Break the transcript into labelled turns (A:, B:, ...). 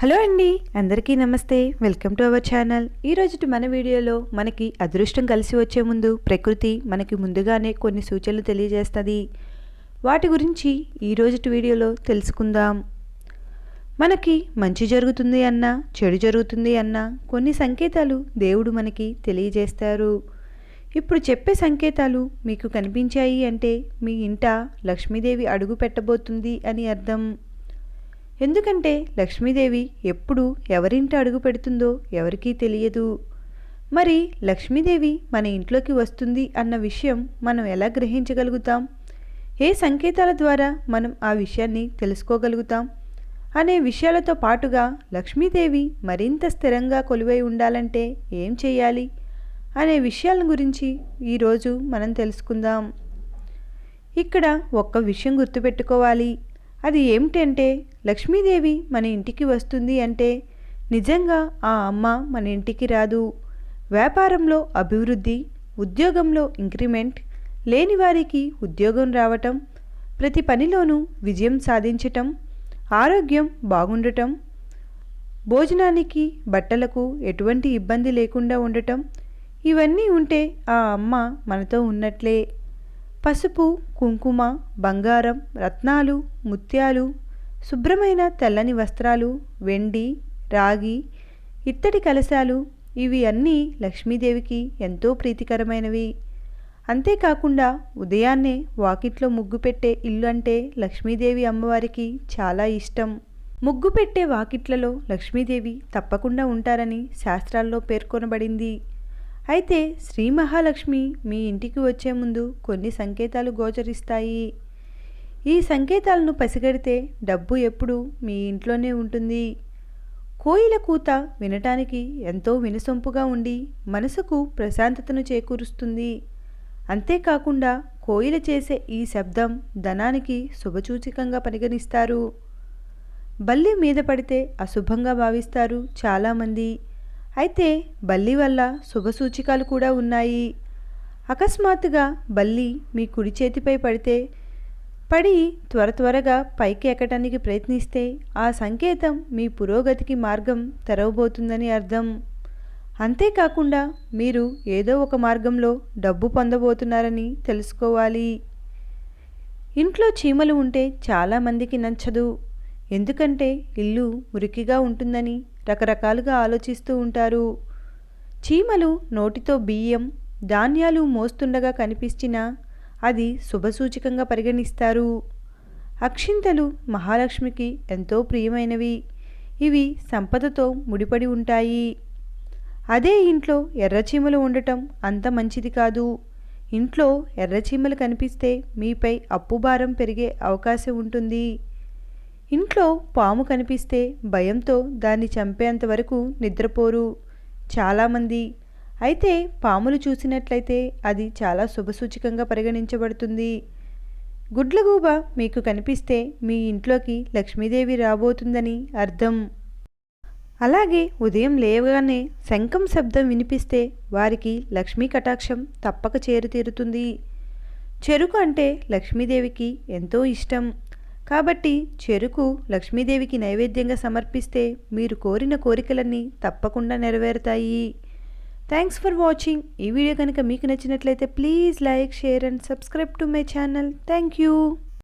A: Hello అండి అందరికీ నమస్తే. Welcome to our channel. ఈరోజు మన వీడియోలో మనకి అదృష్టం కలిసి వచ్చే ముందు ప్రకృతి మనకి ముందుగానే కొన్ని సూచనలు తెలియజేస్తుంది. వాటి గురించి ఈరోజు వీడియోలో తెలుసుకుందాం. మనకి మంచి జరుగుతుంది అన్నా చెడు జరుగుతుంది అన్నా కొన్ని సంకేతాలు దేవుడు మనకి తెలియజేస్తారు. ఇప్పుడు చెప్పే సంకేతాలు మీకు కనిపించాయి అంటే మీ ఇంట లక్ష్మీదేవి అడుగు పెట్టబోతుంది అని అర్థం. ఎందుకంటే లక్ష్మీదేవి ఎప్పుడు ఎవరింట అడుగు పెడుతుందో ఎవరికీ తెలియదు. మరి లక్ష్మీదేవి మన ఇంట్లోకి వస్తుంది అన్న విషయం మనం ఎలా గ్రహించగలుగుతాం? ఏ సంకేతాల ద్వారా మనం ఆ విషయాన్ని తెలుసుకోగలుగుతాం? అనే విషయాలతో పాటుగా లక్ష్మీదేవి మరింత స్థిరంగా కొలువై ఉండాలంటే ఏం చేయాలి? అనే విషయాల గురించి ఈరోజు మనం తెలుసుకుందాం. ఇక్కడ ఒక్క విషయం గుర్తుపెట్టుకోవాలి. అది ఏమిటంటే లక్ష్మీదేవి మన ఇంటికి వస్తుంది అంటే నిజంగా ఆ అమ్మ మన ఇంటికి రాదు. వ్యాపారంలో అభివృద్ధి ఉద్యోగంలో ఇంక్రిమెంట్ లేని వారికి ఉద్యోగం రావటం ప్రతి పనిలోనూ విజయం సాధించటం ఆరోగ్యం బాగుండటం భోజనానికి బట్టలకు ఎటువంటి ఇబ్బంది లేకుండా ఉండటం ఇవన్నీ ఉంటే ఆ అమ్మ మనతో ఉన్నట్లే. పసుపు కుంకుమ బంగారం రత్నాలు ముత్యాలు శుభ్రమైన తెల్లని వస్త్రాలు వెండి రాగి ఇత్తడి కలశాలు ఇవి అన్నీ లక్ష్మీదేవికి ఎంతో ప్రీతికరమైనవి. అంతేకాకుండా ఉదయాన్నే వాకిట్లో ముగ్గు పెట్టే ఇల్లు అంటే లక్ష్మీదేవి అమ్మవారికి చాలా ఇష్టం. ముగ్గు పెట్టే వాకిట్లలో లక్ష్మీదేవి తప్పకుండా ఉంటారని శాస్త్రాల్లో పేర్కొనబడింది. అయితే శ్రీ మహాలక్ష్మి మీ ఇంటికి వచ్చే ముందు కొన్ని సంకేతాలు గోచరిస్తాయి. ఈ సంకేతాలను పసిగడితే డబ్బు ఎప్పుడు మీ ఇంట్లోనే ఉంటుంది. కోయిల కూత వినటానికి ఎంతో వినసొంపుగా ఉండి మనసుకు ప్రశాంతతను చేకూరుస్తుంది. అంతేకాకుండా కోయిల చేసే ఈ శబ్దం ధనానికి శుభసూచికంగా పరిగణిస్తారు. బల్లి మీద పడితే అశుభంగా భావిస్తారు చాలామంది. అయితే బల్లి వల్ల శుభసూచికాలు కూడా ఉన్నాయి. అకస్మాత్తుగా బల్లి మీ కుడి చేతిపై పడితే పడి త్వర త్వరగా పైకి ఎక్కడానికి ప్రయత్నిస్తే ఆ సంకేతం మీ పురోగతికి మార్గం తెరవబోతుందని అర్థం. అంతేకాకుండా మీరు ఏదో ఒక మార్గంలో డబ్బు పొందబోతున్నారని తెలుసుకోవాలి. ఇంట్లో చీమలు ఉంటే చాలామందికి నచ్చదు. ఎందుకంటే ఇల్లు మురికిగా ఉంటుందని రకరకాలుగా ఆలోచిస్తూ ఉంటారు. చీమలు నోటితో బియ్యం ధాన్యాలు మోస్తుండగా కనిపించినా అది శుభసూచకంగా పరిగణిస్తారు. అక్షింతలు మహాలక్ష్మికి ఎంతో ప్రియమైనవి. ఇవి సంపదతో ముడిపడి ఉంటాయి. అదే ఇంట్లో ఎర్రచీమలు ఉండటం అంత మంచిది కాదు. ఇంట్లో ఎర్రచీమలు కనిపిస్తే మీపై అప్పుభారం పెరిగే అవకాశం ఉంటుంది. ఇంట్లో పాము కనిపిస్తే భయంతో దాన్ని చంపేంత వరకు నిద్రపోరు చాలామంది. అయితే పాములు చూసినట్లయితే అది చాలా శుభసూచకంగా పరిగణించబడుతుంది. గుడ్లగూబ మీకు కనిపిస్తే మీ ఇంట్లోకి లక్ష్మీదేవి రాబోతుందని అర్థం. అలాగే ఉదయం లేవగానే శంఖం శబ్దం వినిపిస్తే వారికి లక్ష్మీ కటాక్షం తప్పక చేరుతీరుతుంది. చెరుకు అంటే లక్ష్మీదేవికి ఎంతో ఇష్టం. కాబట్టి చెరుకు లక్ష్మీదేవికి నైవేద్యంగా సమర్పిస్తే మీరు కోరిన కోరికలన్నీ తప్పకుండా నెరవేరుతాయి. థ్యాంక్స్ ఫర్ వాచింగ్ ఈ వీడియో కనుక మీకు నచ్చినట్లయితే please like share and subscribe to my channel thank you